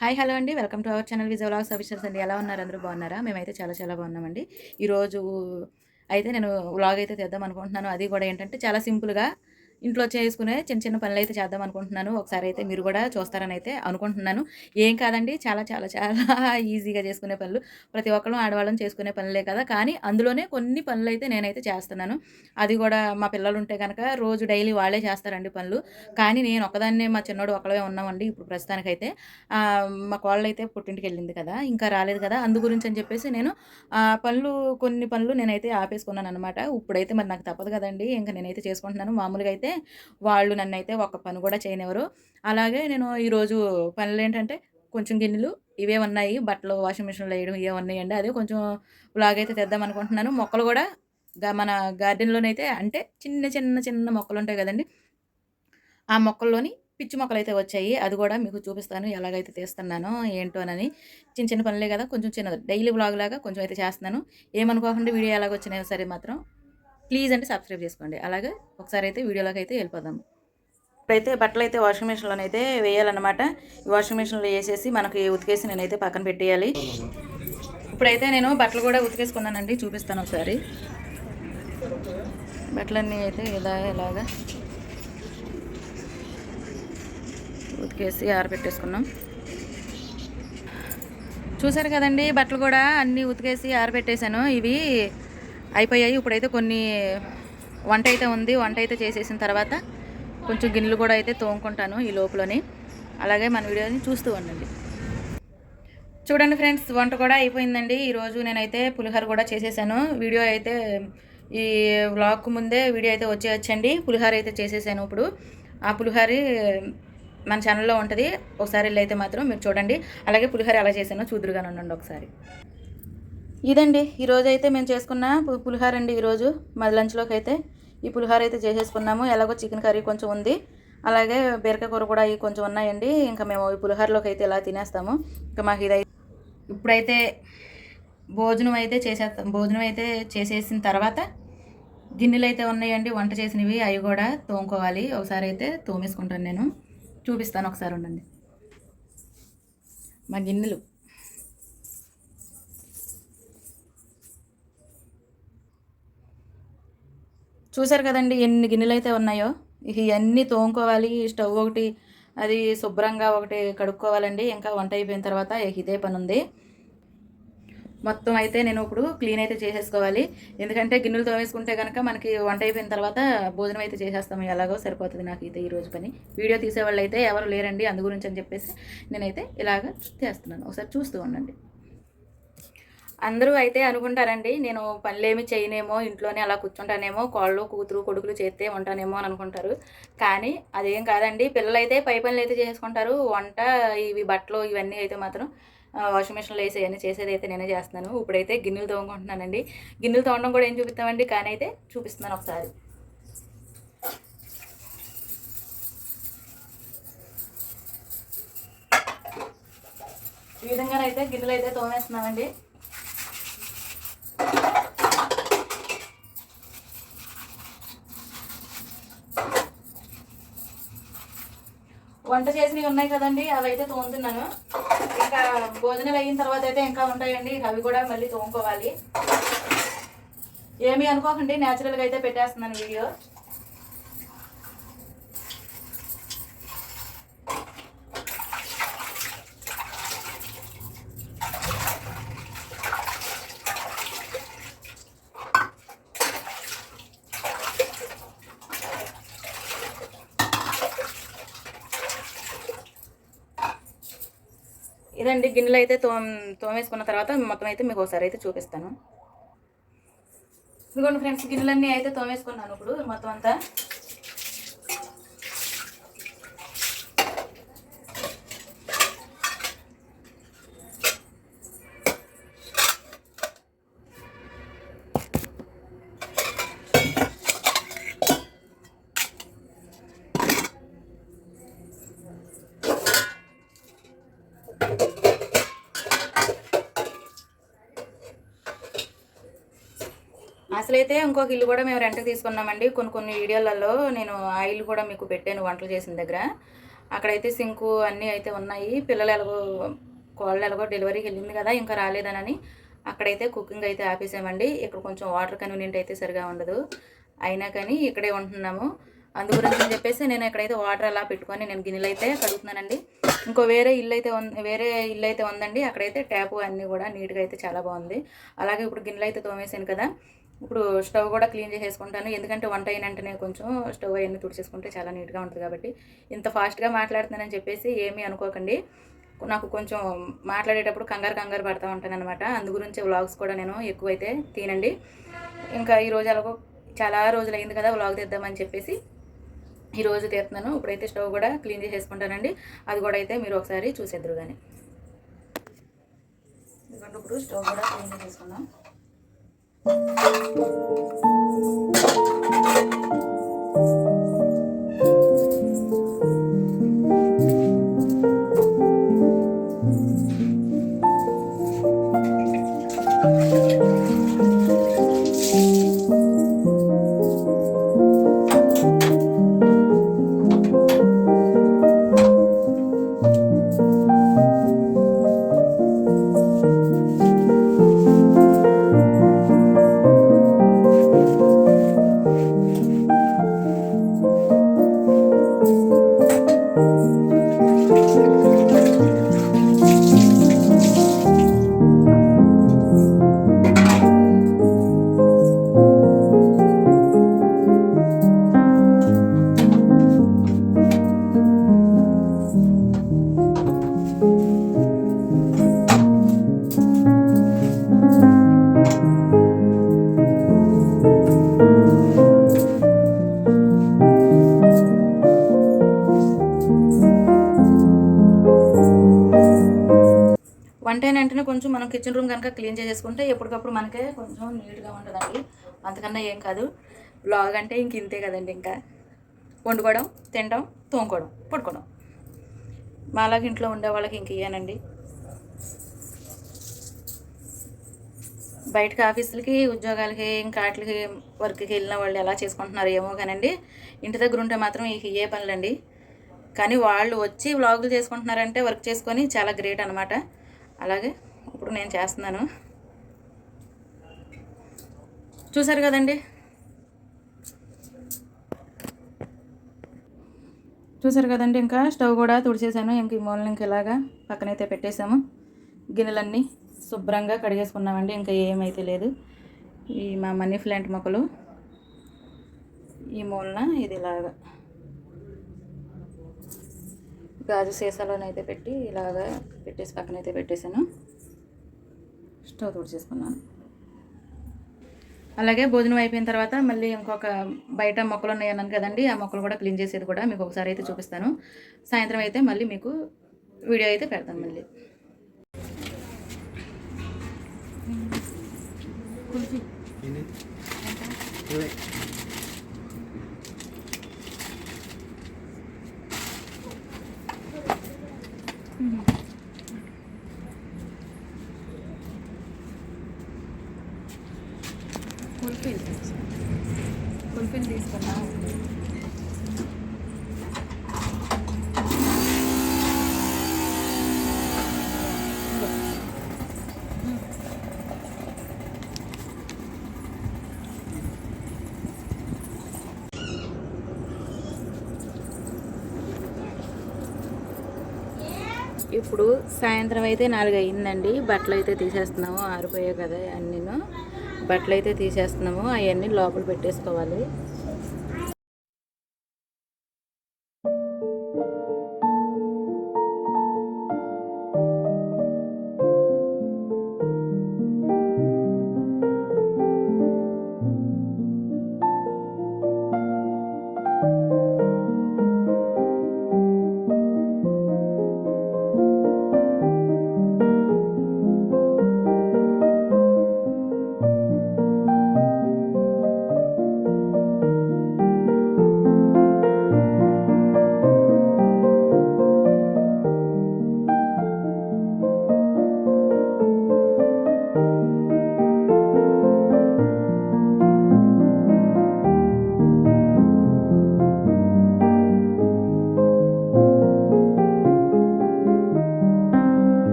Hi hello అండి. Welcome to our channel Vijay vlogs. Officers అండి ఎలా ఉన్నారు? అందరూ బాగున్నారా? మేమైతే చాలా చాలా బాగున్నామండి. ఈరోజు అయితే నేను వ్లాగ్ అయితే తెద్దాం అనుకుంటున్నాను. అది కూడా ఏంటంటే చాలా సింపుల్గా ఇంట్లో చేసుకునే చిన్న చిన్న పనులు అయితే చేద్దాం అనుకుంటున్నాను. ఒకసారి అయితే మీరు కూడా చూస్తారని అయితే అనుకుంటున్నాను. ఏం కాదండి చాలా చాలా చాలా ఈజీగా చేసుకునే పనులు. ప్రతి ఒక్కరు ఆడవాళ్ళని చేసుకునే పనులే కదా. కానీ అందులోనే కొన్ని పనులు అయితే నేనైతే చేస్తున్నాను. అది కూడా మా పిల్లలు ఉంటే కనుక రోజు డైలీ వాళ్ళే చేస్తారండి పనులు. కానీ నేను ఒకదాన్నే మా చిన్నోడు ఒకళ్ళే ఉన్నామండి ఇప్పుడు ప్రస్తుతానికైతే. మా కోళ్ళు అయితే పుట్టింటికి వెళ్ళింది కదా ఇంకా రాలేదు కదా. అందు గురించి అని చెప్పేసి నేను పనులు కొన్ని పనులు నేనైతే ఆపేసుకున్నాను అనమాట ఇప్పుడైతే మరి నాకు తప్పదు కదండి. ఇంకా నేనైతే చేసుకుంటున్నాను. మామూలుగా అయితే వాళ్ళు నన్ను అయితే ఒక పని కూడా చేయనివ్వరు. అలాగే నేను ఈరోజు పనులు ఏంటంటే కొంచెం గిన్నెలు ఇవే ఉన్నాయి. బట్టలు వాషింగ్ మిషన్లో వేయడం ఇవే ఉన్నాయండి. అదే కొంచెం బ్లాగ్ అయితే తెద్దాం అనుకుంటున్నాను. మొక్కలు కూడా గా- మన గార్డెన్లోనైతే అంటే చిన్న చిన్న చిన్న మొక్కలు ఉంటాయి కదండి. ఆ మొక్కల్లోని పిచ్చి మొక్కలు అయితే వచ్చాయి. అది కూడా మీకు చూపిస్తాను. ఎలాగైతే తీస్తున్నానో ఏంటోనని చిన్న చిన్న పనులే కదా కొంచెం చిన్నది. డైలీ బ్లాగ్ లాగా కొంచెం అయితే చేస్తున్నాను. ఏమనుకోకుండా వీడియో ఎలాగ సరే మాత్రం. ప్లీజ్ అంటే సబ్స్క్రైబ్ చేసుకోండి. అలాగే ఒకసారి అయితే వీడియోలోకి అయితే వెళ్ళిపోదాం. ఇప్పుడైతే బట్టలు అయితే వాషింగ్ మిషన్లో అయితే వేయాలన్నమాట. ఈ వాషింగ్ మిషన్లో వేసేసి మనకి ఉతికేసి నేనైతే పక్కన పెట్టేయాలి. ఇప్పుడైతే నేను బట్టలు కూడా ఉతికేసుకున్నానండి. చూపిస్తాను ఒకసారి. బట్టలన్నీ అయితే ఇలా ఇలాగా ఉతికేసి ఆరబెట్టేసుకున్నాం. చూసారు కదండి బట్టలు కూడా అన్నీ ఉతికేసి ఆరబెట్టేశాను. ఇవి అయిపోయాయి. ఇప్పుడైతే కొన్ని వంట అయితే ఉంది. వంట అయితే చేసేసిన తర్వాత కొంచెం గిన్నెలు కూడా అయితే తోముకుంటాను ఈ లోపలని. అలాగే మన వీడియోని చూస్తూ ఉండండి. చూడండి ఫ్రెండ్స్ వంట కూడా అయిపోయిందండి. ఈరోజు నేనైతే పులిహోర కూడా చేసేసాను. వీడియో అయితే ఈ వ్లాగ్కు ముందే వీడియో అయితే వచ్చేయచ్చండి. పులిహోర అయితే చేసేసాను ఇప్పుడు. ఆ పులిహోర మన ఛానల్లో ఉంటుంది. ఒకసారి వెళ్ళి అయితే మాత్రం మీరు చూడండి. అలాగే పులిహోర ఎలా చేశానో చూదురుగానే ఉండండి ఒకసారి. ఇదండి ఈరోజు అయితే మేము చేసుకున్న పులిహార పులిహోర అండి ఈరోజు. మా లంచ్లోకి అయితే. ఈ పులిహోర అయితే చేసేసుకున్నాము. ఎలాగో చికెన్ కర్రీ కొంచెం ఉంది. అలాగే బీరకాయ కూర కూడా ఇవి కొంచెం ఉన్నాయండి. ఇంకా మేము ఈ పులిహోరలోకి అయితే ఇలా తినేస్తాము. ఇంకా మాకు ఇది ఇప్పుడైతే భోజనం అయితే చేసేస్తాం భోజనం అయితే చేసేసిన తర్వాత గిన్నెలు అయితే ఉన్నాయండి. వంట చేసినవి అవి కూడా తోముకోవాలి. ఒకసారి అయితే తోమేసుకుంటాను నేను. చూపిస్తాను ఒకసారి ఉండండి. మా గిన్నెలు. చూశారు కదండి ఎన్ని గిన్నెలు అయితే ఉన్నాయో? ఇవన్నీ తోముకోవాలి స్టవ్ ఒకటి అది శుభ్రంగా ఒకటి కడుక్కోవాలండి. ఇంకా వంట అయిపోయిన తర్వాత ఇదే పని ఉంది మొత్తం అయితే నేను ఇప్పుడు క్లీన్ అయితే చేసేసుకోవాలి. ఎందుకంటే గిన్నెలు తోమేసుకుంటే కనుక మనకి వంట అయిపోయిన తర్వాత భోజనం అయితే చేసేస్తాము ఎలాగో సరిపోతుంది నాకు అయితే ఈరోజు పని. వీడియో తీసేవాళ్ళు అయితే ఎవరు లేరండి అందు గురించి అని చెప్పేసి నేనైతే ఇలాగ చేస్తున్నాను. ఒకసారి చూస్తూ ఉండండి. అందరూ అయితే అనుకుంటారండి నేను పనులేమి చేయనేమో ఇంట్లోనే అలా కూర్చుంటానేమో కోళ్ళు కూతురు కొడుకులు చేస్తే ఉంటానేమో అని అనుకుంటారు. కానీ అదేం కాదండి పిల్లలు అయితే పై పనులు అయితే చేసుకుంటారు వంట ఇవి బట్టలు ఇవన్నీ అయితే మాత్రం వాషింగ్ మిషన్లో వేసి అన్నీ చేసేది అయితే నేనే చేస్తున్నాను. ఇప్పుడైతే గిన్నెలు తోముకుంటున్నానండి. గిన్నెలు తోమడం కూడా ఏం చూపిస్తామండి కానీ అయితే చూపిస్తున్నాను ఒకసారి. ఈ విధంగానైతే గిన్నెలు అయితే తోమేస్తున్నామండి. వంట చేసినవి ఉన్నాయి కదండి అవి అయితే తోముతున్నాను. ఇంకా భోజనాలు అయిన తర్వాత అయితే ఇంకా ఉంటాయండి అవి కూడా మళ్ళీ తోముకోవాలి. ఏమీ అనుకోకండి న్యాచురల్గా అయితే పెట్టేస్తున్నాను వీడియో ఇదండి గిన్నెలు అయితే తోమ తోమేసుకున్న తర్వాత మొత్తం అయితే మీకు ఒకసారి అయితే చూపిస్తాను. ఇదిగోండి ఫ్రెండ్స్ గిన్నెలన్నీ అయితే తోమేసుకున్నాను ఇప్పుడు మొత్తం అంతా. అసలైతే ఇంకొక ఇల్లు కూడా మేము రెంట్కి తీసుకున్నామండి. కొన్ని కొన్ని వీడియోలలో నేను ఆ ఇల్లు కూడా మీకు పెట్టాను వంటలు చేసిన దగ్గర. అక్కడైతే సింకు అన్నీ అయితే ఉన్నాయి. పిల్లలు ఎలాగో కోళ్ళు ఎలాగో డెలివరీకి వెళ్ళింది కదా ఇంకా రాలేదనని అక్కడైతే కుకింగ్ అయితే ఆపేసామండి. ఇక్కడ కొంచెం వాటర్ కన్వీనియంట్ అయితే సరిగా ఉండదు. అయినా కానీ ఇక్కడే ఉంటున్నాము. అందు గురించి అని చెప్పేసి నేను ఇక్కడైతే వాటర్ అలా పెట్టుకొని నేను గిన్నెలు అయితే కడుగుతున్నానండి. ఇంకో వేరే ఇల్లు అయితే ఉంది వేరే ఇల్లు అయితే ఉందండి. అక్కడైతే ట్యాప్ అన్నీ కూడా నీట్గా అయితే చాలా బాగుంది. అలాగే ఇప్పుడు గిన్నెలు అయితే తోమేసాను కదా. ఇప్పుడు స్టవ్ కూడా క్లీన్ చేసేసుకుంటాను. ఎందుకంటే వంట అయిన వెంటనే కొంచెం స్టవ్ అవన్నీ తుడిచేసుకుంటే చాలా నీట్గా ఉంటుంది కాబట్టి. ఇంత ఫాస్ట్గా మాట్లాడుతున్నానని చెప్పేసి ఏమీ అనుకోకండి. నాకు కొంచెం మాట్లాడేటప్పుడు కంగారు కంగారు పడతా ఉంటాను అనమాట అందు గురించి వ్లాగ్స్ కూడా నేను ఎక్కువైతే తినండి. ఇంకా ఈ రోజు అలాగో చాలా రోజులు అయింది కదా వ్లాగ్ తీద్దామని చెప్పేసి ఈరోజు తీస్తున్నాను. ఇప్పుడైతే స్టవ్ కూడా క్లీన్ చేసేసుకుంటానండి. అది కూడా అయితే మీరు ఒకసారి చూసేద్దరు కానీ ఎందుకంటే ఇప్పుడు స్టవ్ కూడా క్లీన్ చేసేసుకుందాం. Thank you. కనుక క్లీన్ చేసేసుకుంటే ఎప్పటికప్పుడు మనకే కొంచెం నీట్గా ఉంటుందండి. అంతకన్నా ఏం కాదు. బ్లాగ్ అంటే ఇంక ఇంతే కదండి ఇంకా. వండుకోవడం తినడం తోముకోవడం పడుకోవడం. మాలాగా ఇంట్లో ఉండే వాళ్ళకి ఇంక ఇయ్యానండి. బయటకు ఆఫీసులకి ఉద్యోగాలకి ఇంకా వాటికి వర్క్కి వెళ్ళిన వాళ్ళు ఎలా చేసుకుంటున్నారు ఏమో కానండి. ఇంటి దగ్గర ఉంటే మాత్రం ఇక ఏ పనులండి. కానీ వాళ్ళు వచ్చి వ్లాగులు చేసుకుంటున్నారంటే వర్క్ చేసుకొని చాలా గ్రేట్ అనమాట అలాగే ఇప్పుడు నేను చేస్తున్నాను. చూసారు కదండి? చూసారు కదండి ఇంకా? స్టవ్ కూడా తుడిచేసాను. ఇంక ఈ మూలని ఇంక ఇలాగా పక్కనైతే పెట్టేసాము. గిన్నెలన్నీ శుభ్రంగా కడిగేసుకున్నామండి. ఇంకా ఏమైతే లేదు. ఈ మా మనీ ప్లాంట్ మొక్కలు. ఈ మూలన ఇది ఇలాగా. గాజు సీసాలోనైతే పెట్టి ఇలాగా పెట్టేసి పక్కనైతే పెట్టేశాను స్టవ్ తుడిచేసుకున్నాను అలాగే భోజనం అయిపోయిన తర్వాత మళ్ళీ ఇంకొక బయట మొక్కలు ఉన్నాయి అన్నాను కదండి ఆ మొక్కలు కూడా క్లీన్ చేసేది కూడా మీకు ఒకసారి అయితే చూపిస్తాను. సాయంత్రం అయితే మళ్ళీ మీకు వీడియో అయితే పెడతాను మళ్ళీ. కుల్ఫీలు ఇప్పుడు సాయంత్రం అయితే నాలుగు అయిందండి బట్టలు అయితే తీసేస్తున్నాము. ఆరిపోయాయి కదా అన్నీను. బట్టలు అయితే తీసేస్తున్నాము. అవన్నీ లోపల పెట్టేసుకోవాలి.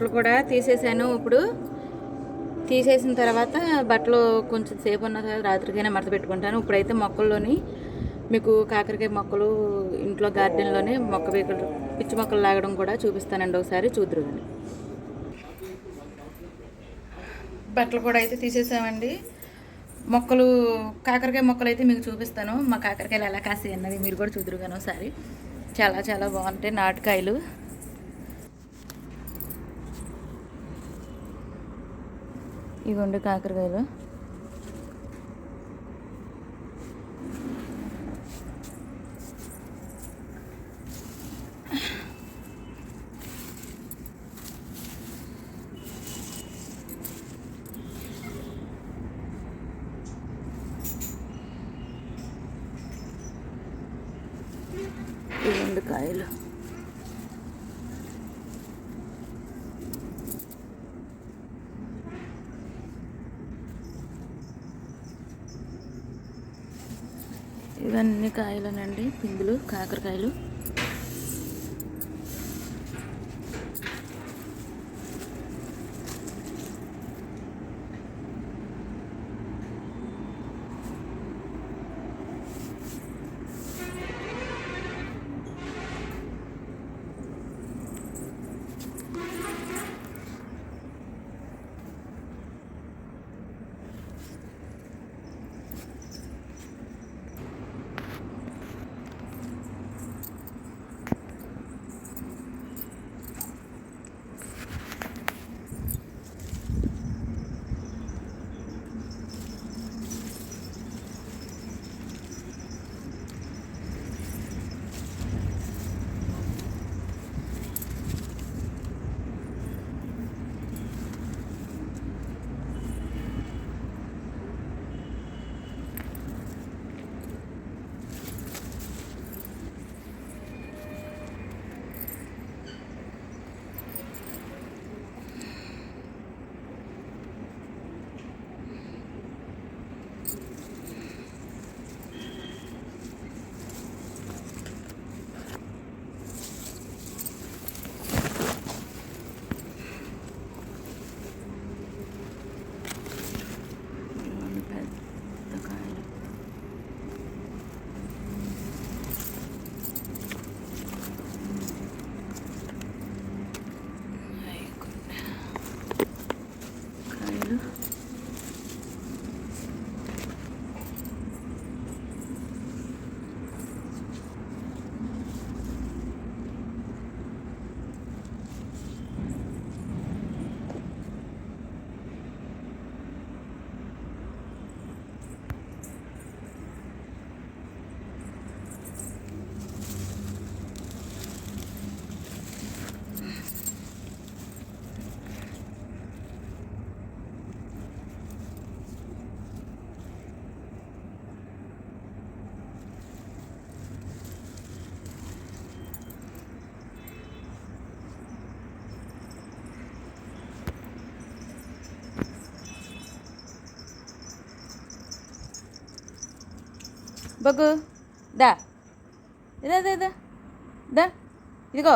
బట్టలు కూడా తీసేసాను. ఇప్పుడు తీసేసిన తర్వాత బట్టలు కొంచెం సేపు ఉన్న తర్వాత రాత్రికైనా మడత పెట్టుకుంటాను. ఇప్పుడైతే మొక్కల్లోని మీకు కాకరకాయ మొక్కలు ఇంట్లో గార్డెన్లోనే మొక్క వేకలు పిచ్చి మొక్కలు లాగడం కూడా చూపిస్తానండి ఒకసారి. చూద్దరు కానీ. బట్టలు కూడా అయితే తీసేసామండి. మొక్కలు కాకరకాయ మొక్కలు అయితే మీకు చూపిస్తాను. మా కాకరకాయలు ఎలా కాసి అన్నది మీరు కూడా చూద్దరు కానీ ఒకసారి. చాలా చాలా బాగుంటాయి నాటకాయలు. ఇవ్వండి కాకరకాయలు ఇవ్వండి కాయలు ఇవన్నీ కాయలనండి. పిందులు కాకరకాయలు. బగ్గు. దా. ఇదా ఇదా దా ఇదిగో.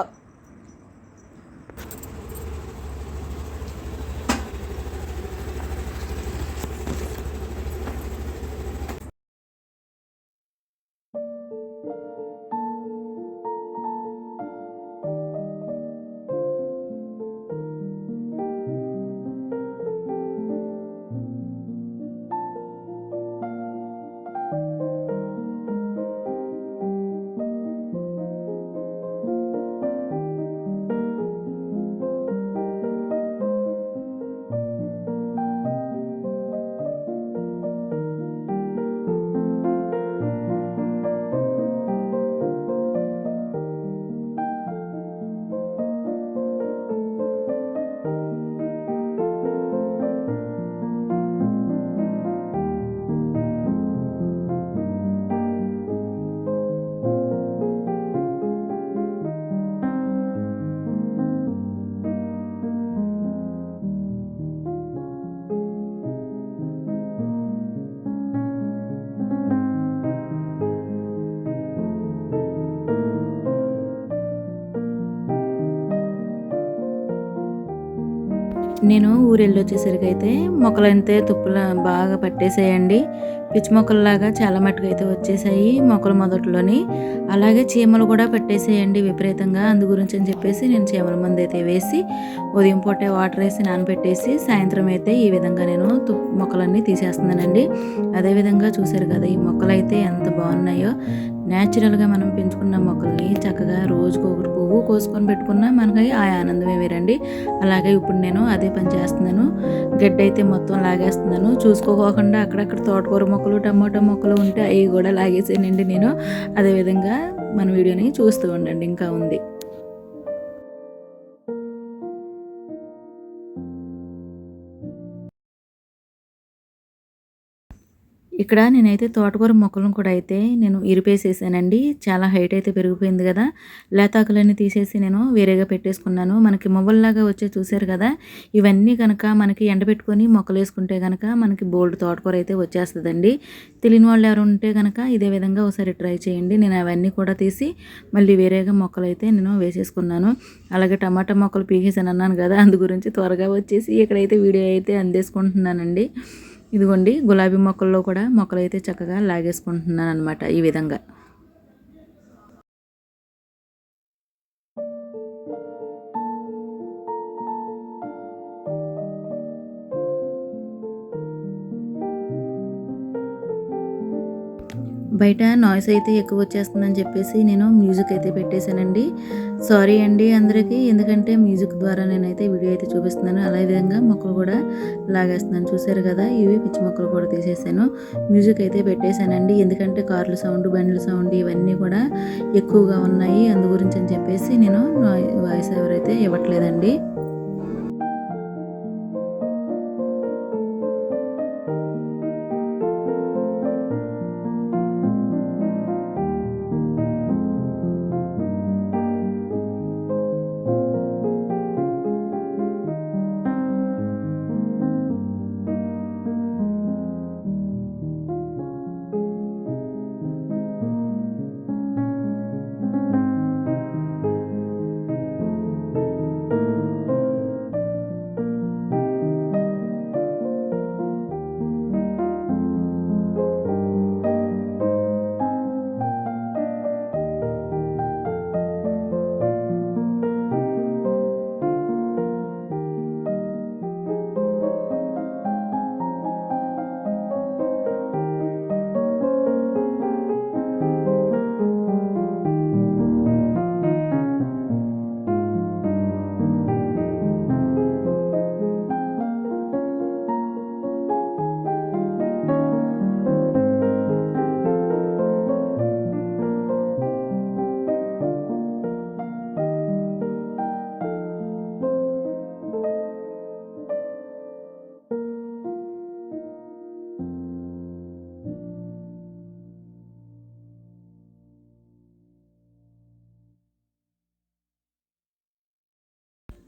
నేను ఊరు వెళ్ళి వచ్చేసరికి అయితే మొక్కలంతే తుప్పుల బాగా పట్టేసాయండి. పిచ్చి మొక్కల్లాగా చాలా మట్టుకు అయితే వచ్చేసాయి మొక్కలు మొదట్లోని. అలాగే చీమలు కూడా పట్టేసాయండి విపరీతంగా. అందు గురించి అని చెప్పేసి నేను చీమల మందు అయితే వేసి ఉదయం పూటే వాటర్ వేసి నానబెట్టేసి సాయంత్రం అయితే ఈ విధంగా నేను తుప్పు మొక్కలన్నీ తీసేస్తున్నానండి. అదేవిధంగా చూశారు కదా ఈ మొక్కలు అయితే ఎంత బాగున్నాయో. న్యాచురల్గా మనం పెంచుకున్న మొక్కల్ని చక్కగా రోజుకు ఒకటి పువ్వు కోసుకొని పెట్టుకున్నా మనకి ఆ ఆనందమే వేరండి. అలాగే ఇప్పుడు నేను అదే పని చేస్తున్నాను. గడ్డ అయితే మొత్తం లాగేస్తున్నాను. చూసుకోకుండా అక్కడక్కడ తోటకూర మొక్క మొక్కలు టమోటా మొక్కలు ఉంటే అవి కూడా లాగేసానండి నేను అదేవిధంగా మన వీడియోని చూస్తూ ఉండండి. ఇంకా ఉంది. ఇక్కడ నేనైతే తోటకూర మొక్కలను కూడా అయితే నేను ఇరిపేసేసానండి. చాలా హైట్ అయితే పెరిగిపోయింది కదా. లేతాకులన్నీ తీసేసి నేను వేరేగా పెట్టేసుకున్నాను. మనకి మొవ్వల్లాగా వచ్చే చూసారు కదా. ఇవన్నీ కనుక మనకి ఎండబెట్టుకొని మొక్కలు వేసుకుంటే కనుక మనకి బోల్డ్ తోటకూర అయితే వచ్చేస్తుందండి. తెలియని వాళ్ళు ఎవరు ఉంటే కనుక ఇదే విధంగా ఒకసారి ట్రై చేయండి. నేను అవన్నీ కూడా తీసి మళ్ళీ వేరేగా మొక్కలు అయితే నేను వేసేసుకున్నాను. అలాగే టమాటా మొక్కలు పీకేసాను అన్నాను కదా. అందు గురించి త్వరగా వచ్చేసి ఇక్కడైతే వీడియో అయితే అందేసుకుంటున్నానండి. ఇదిగోండి గులాబీ మొక్కల్లో కూడా మొక్కలు అయితే చక్కగా లాగేసుకుంటున్నాను అనమాట ఈ విధంగా. బయట నాయిస్ అయితే ఎక్కువ వచ్చేస్తుందని చెప్పేసి నేను మ్యూజిక్ అయితే పెట్టేశానండి. సారీ అండి అందరికీ ఎందుకంటే మ్యూజిక్ ద్వారా నేనైతే వీడియో అయితే చూపిస్తున్నాను. అలా విధంగా మొక్కలు కూడా లాగేస్తున్నాను. చూసారు కదా ఇవి పిచ్చి మొక్కలు కూడా తీసేసాను. మ్యూజిక్ అయితే పెట్టేశానండి. ఎందుకంటే కార్ల సౌండ్ బండ్ల సౌండ్ ఇవన్నీ కూడా ఎక్కువగా ఉన్నాయి. అందు గురించి అని చెప్పేసి నేను వాయిస్ ఎవరైతే ఇవ్వట్లేదండి.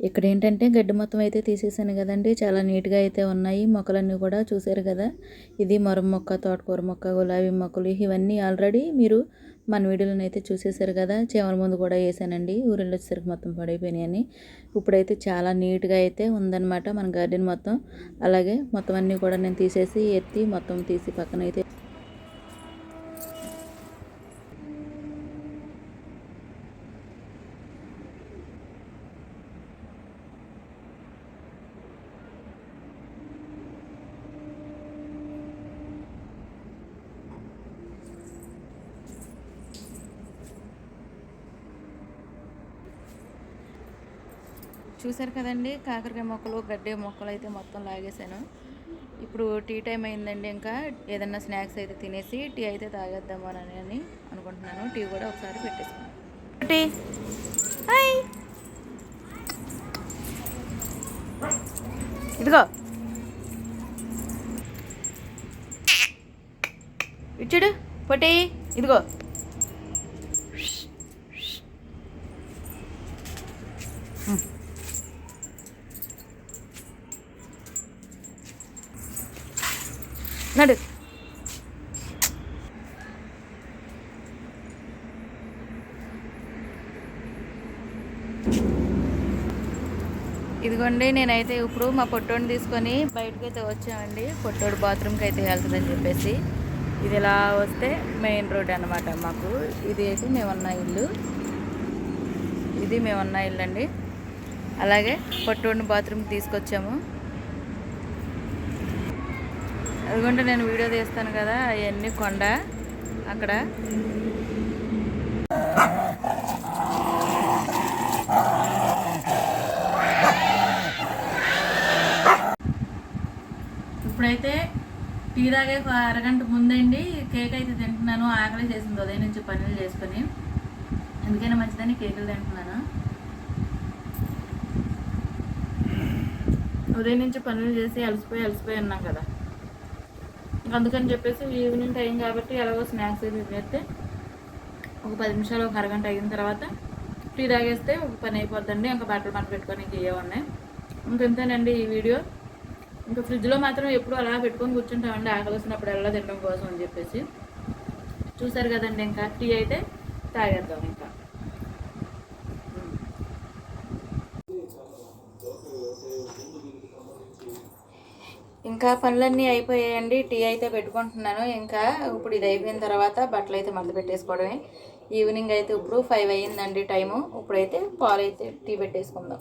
ఇక్కడ ఏంటంటే గడ్డి మొత్తం అయితే తీసేసాను కదండి. చాలా నీట్గా అయితే ఉన్నాయి. మొక్కలన్నీ కూడా చూసారు కదా. ఇది మరం మొక్క తోటకూర మొక్క గులాబీ మొక్కలు ఇవన్నీ ఆల్రెడీ మీరు మన వీడియోలను అయితే చూసేసారు కదా. చేమల ముందు కూడా వేసానండి. ఊరిలో వచ్చేసరికి మొత్తం పడిపోయినాయని. ఇప్పుడైతే చాలా నీట్గా అయితే ఉందన్నమాట మన గార్డెన్ మొత్తం. అలాగే మొత్తం అన్నీ కూడా నేను తీసేసి ఎత్తి మొత్తం తీసి పక్కన అయితే చూసారు కదండి కాకరకాయ మొక్కలు గడ్డి మొక్కలు అయితే మొత్తం లాగేశాను. ఇప్పుడు టీ టైం అయిందండి ఇంకా. ఏదన్నా స్నాక్స్ అయితే తినేసి టీ అయితే తాగేద్దాము అని అని అనుకుంటున్నాను. టీ కూడా ఒకసారి పెట్టేసుకున్నాను టీ. హాయ్. ఇదిగో. ఇచ్చాడు పొట్టి. ఇదిగో. నడు. ఇదిగోండి నేనైతే ఇప్పుడు మా పొట్టోడిని తీసుకొని బయటకైతే వచ్చామండి. పొట్టోడు బాత్రూమ్కి అయితే వెళ్తుందని చెప్పేసి. ఇది ఇలా వస్తే మెయిన్ రోడ్ అనమాట మాకు. ఇది అయితే మేమున్న ఇల్లు. ఇది మేమున్న ఇల్లు అండి అలాగే పొట్టోడిని బాత్రూమ్కి తీసుకొచ్చాము. అదిగోండి నేను వీడియో తీస్తాను కదా అవన్నీ కొండ అక్కడ. ఇప్పుడైతే టీ తాగే ఒక అరగంట ముందండి కేక్ అయితే తింటున్నాను ఆకలి చేసింది ఉదయం నుంచి పనులు చేసుకొని. ఎందుకైనా మంచిదని కేకులు తింటున్నాను. ఉదయం నుంచి పనులు చేసి అలసిపోయి అలసిపోయి ఉన్నాం కదా. అందుకని చెప్పేసి ఈవినింగ్ టైం కాబట్టి ఎలాగో స్నాక్స్ అయితే తినేస్తే ఒక పది నిమిషాలు ఒక అరగంట అయిన తర్వాత టీ తాగేస్తే ఒక పని అయిపోద్దండి. ఇంకా బట్టలు పంట పెట్టుకొని ఇంక ఇంకెంతేనండి ఉన్నాయి ఇంకంతేనండి ఈ వీడియో? ఇంకా ఫ్రిడ్జ్లో మాత్రం ఎప్పుడు అలా పెట్టుకొని కూర్చుంటామండి. ఆకలి వచ్చినప్పుడు ఎలా తినడం కోసం అని చెప్పేసి. చూసారు కదండి ఇంకా? టీ అయితే తాగేద్దాం ఇంకా. ఇంకా పనులన్నీ అయిపోయాయండి. టీ అయితే పెట్టుకుంటున్నాను. ఇంకా ఇప్పుడు ఇది అయిపోయిన తర్వాత బట్టలు అయితే మళ్ళీ పెట్టేసుకోవడమే. ఈవినింగ్ అయితే ఇప్పుడు ఫైవ్ అయ్యిందండి టైము. ఇప్పుడైతే పాలు అయితే టీ పెట్టేసుకుందాం.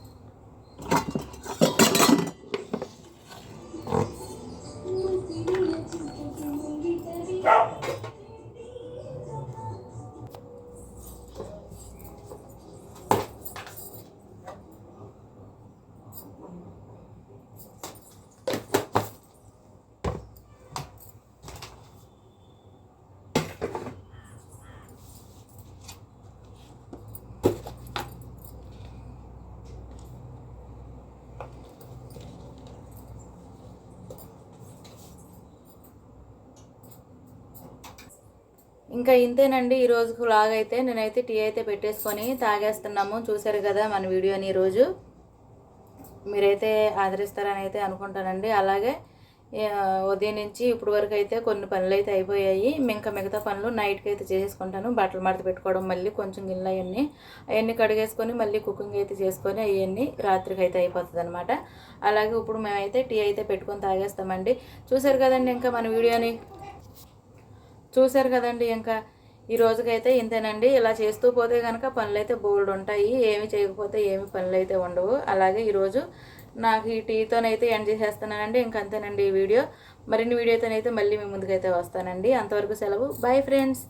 ఇంకా ఇంతేనండి ఈ రోజుకు లాగ్ అయితే నేనైతే టీ అయితే పెట్టేసుకొని తాగేస్తున్నాము. చూశారు కదా మన వీడియోని ఈరోజు మీరైతే ఆదరిస్తారని అయితే అనుకుంటానండి. అలాగే ఉదయం నుంచి ఇప్పుడు వరకు అయితే కొన్ని పనులు అయితే అయిపోయాయి. ఇంకా మిగతా పనులు నైట్కి అయితే చేసేసుకుంటాను. బట్టలు మడత పెట్టుకోవడం మళ్ళీ కొంచెం గిన్నెలు అవన్నీ అవన్నీ కడిగేసుకొని మళ్ళీ కుకింగ్ అయితే చేసుకొని అవన్నీ రాత్రికి అయితే అయిపోతుంది అనమాట అలాగే ఇప్పుడు మేమైతే టీ అయితే పెట్టుకొని తాగేస్తామండి. చూశారు కదండి ఇంకా మన వీడియోని చూశారు కదండి ఇంకా ఈ రోజుకైతే ఇంతేనండి. ఇలా చేస్తూ పోతే కనుక పనులైతే బోల్డ్ ఉంటాయి ఏమి చేయకపోతే ఏమి పనులు అయితే ఉండవు. అలాగే ఈరోజు నాకు ఈ టీతోనైతే ఎండ్ చేసేస్తున్నానండి. ఇంకా అంతేనండి ఈ వీడియో. మరిన్ని వీడియోతోనైతే మళ్ళీ మీ ముందుకైతే వస్తానండి. అంతవరకు సెలవు. Bye friends